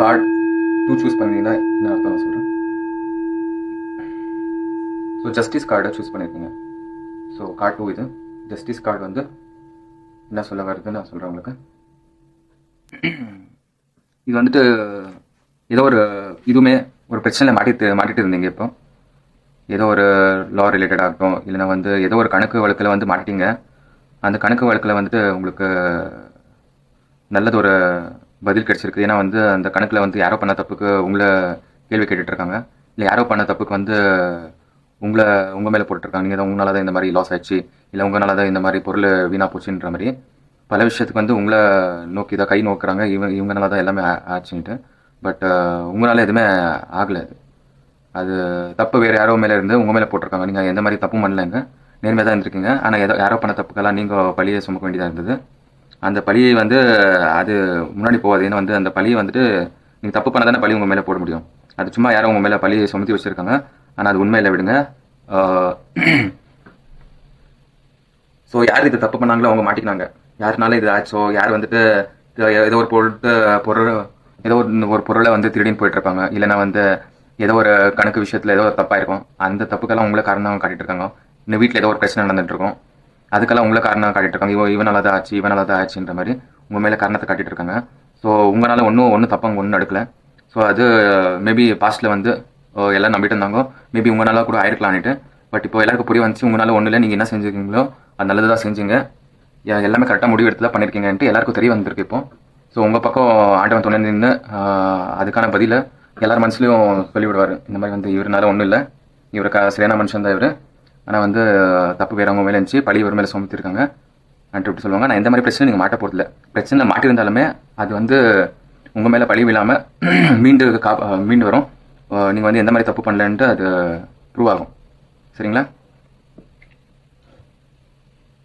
Card two choose பண்ணிங்கன்னா என்ன அர்த்தம் சொல்கிறேன் ஸோ ஜஸ்டிஸ் கார்டை சூஸ் பண்ணியிருக்கீங்க ஸோ கார்டு டூ இது. ஜஸ்டிஸ் கார்டு வந்து என்ன சொல்ல வருதுன்னு நான் சொல்கிறேன் உங்களுக்கு. இது வந்துட்டு ஏதோ ஒரு இதுவுமே ஒரு பிரச்சனையில் மாட்டிட்டு மாட்டிட்டு இருந்தீங்க இப்போ. ஏதோ ஒரு லா ரிலேட்டடாக இருக்கட்டும் இல்லைன்னா வந்து ஏதோ ஒரு கணக்கு வழக்கில் வந்து மாட்டிட்டீங்க. அந்த கணக்கு வழக்கில் வந்துட்டு உங்களுக்கு நல்லது ஒரு பதில் கிடைச்சிருக்கு. ஏன்னா வந்து அந்த கணக்கில் வந்து யாரோ பண்ண தப்புக்கு உங்களை கேள்வி கேட்டுட்டு இருக்காங்க இல்லை யாரோ பண்ண தப்புக்கு வந்து உங்களை உங்கள் மேலே போட்டுருக்காங்க நீங்கள் தான் உங்களால் தான் இந்த மாதிரி லாஸ் ஆயிடுச்சு. இல்லை உங்களால தான் இந்த மாதிரி பொருள் வீணாக போச்சுன்ற மாதிரி. பல விஷயத்துக்கு வந்து உங்களை நோக்கி தான் கை நோக்குறாங்க. இவங்க இவங்களால தான் எல்லாமே ஆச்சுன்ட்டு பட் உங்களால் எதுவுமே ஆகலை அது. அது தப்பு வேறு யாரோ மேலே இருந்து உங்கள் மேலே போட்டிருக்காங்க. நீங்கள் எந்த மாதிரி தப்பும் பண்ணலைங்க. நேர்மையாக தான் இருந்திருக்கீங்க. ஆனால் ஏதோ யாரோ பண்ண தப்புக்கெல்லாம் நீங்கள் பழியை சுமக்க வேண்டியதாக இருந்தது. அந்த பழியை வந்து அது முன்னாடி போகாது ஏன்னா வந்து அந்த பழியை வந்துட்டு நீங்கள் தப்பு பண்ண தானே பழி உங்கள் மேலே போட முடியும். அது சும்மா யாரும் உங்கள் மேலே பழியை சுமத்தி வச்சுருக்காங்க. ஆனால் அது உண்மையில் விடுங்க. ஸோ யார் இது தப்பு பண்ணாங்களோ அவங்க மாட்டிக்கினாங்க. யாருனால இது ஆச்சோ? யார் வந்துட்டு ஏதோ ஒரு பொருட்டு பொருள் ஏதோ ஒரு ஒரு பொருளை வந்து திருடின்னு போயிட்டு இருப்பாங்க இல்லைன்னா வந்து ஏதோ ஒரு கணக்கு விஷயத்தில் ஏதோ ஒரு தப்பாக இருக்கும். அந்த தப்புக்கெல்லாம் உங்களை காரணம் காட்டிட்டு இருக்காங்க. இன்னும் வீட்டில் ஏதோ ஒரு பிரச்சனை நடந்துட்டு இருக்கும். அதுக்கெல்லாம் உங்களை காரணம் காட்டிட்டு இருக்காங்க. இவன் இவனால தான் ஆச்சு இவனால தான் ஆச்சுன்ற மாதிரி உங்கள் மேலே காரணத்தை காட்டிட்டு இருக்காங்க. ஸோ உங்களால் ஒன்றும் ஒன்றும் தப்பாங்க ஒன்றும் எடுக்கல ஸோ அது மேபி பாஸ்ட்டில் வந்து எல்லாம் நம்பிட்டு இருந்தாங்க. மேபி உங்களால கூட ஆயிருக்கலான்ட்டு பட் இப்போ எல்லாருக்கும் புரிய வந்துச்சு உங்களால் ஒன்றும் இல்லை நீங்கள் என்ன செஞ்சுருக்கீங்களோ அது நல்லது தான் செஞ்சுங்க எல்லாமே கரெக்டாக முடிவு எடுத்து தான் பண்ணியிருக்கீங்கன்ட்டு எல்லாருக்கும் தெரிய வந்திருக்கு இப்போ. ஸோ உங்கள் பக்கம் ஆண்டவன் துணை நின்று அதுக்கான பதிலை எல்லார் மனசுலையும் சொல்லிவிடுவார். இந்த மாதிரி வந்து இவருனால ஒன்றும் இல்லை. இவருக்கு சரியான மனுஷன் தான் இவர். ஆனால் வந்து தப்பு வேறவங்க மேலே இருந்துச்சு பழி ஒரு மேலே சுமத்திருக்காங்க. அன்ட்டு இப்படி சொல்லுவாங்க. நான் எந்த மாதிரி பிரச்சனை நீங்கள் மாட்ட போகிறதில்ல பிரச்சனை மாட்டியிருந்தாலுமே அது வந்து உங்கள் மேலே பழி விழாமல் மீண்டு கா மீண்டு வரும். நீங்கள் வந்து எந்த மாதிரி தப்பு பண்ணலன்ட்டு அது ப்ரூவ் ஆகும். சரிங்களா?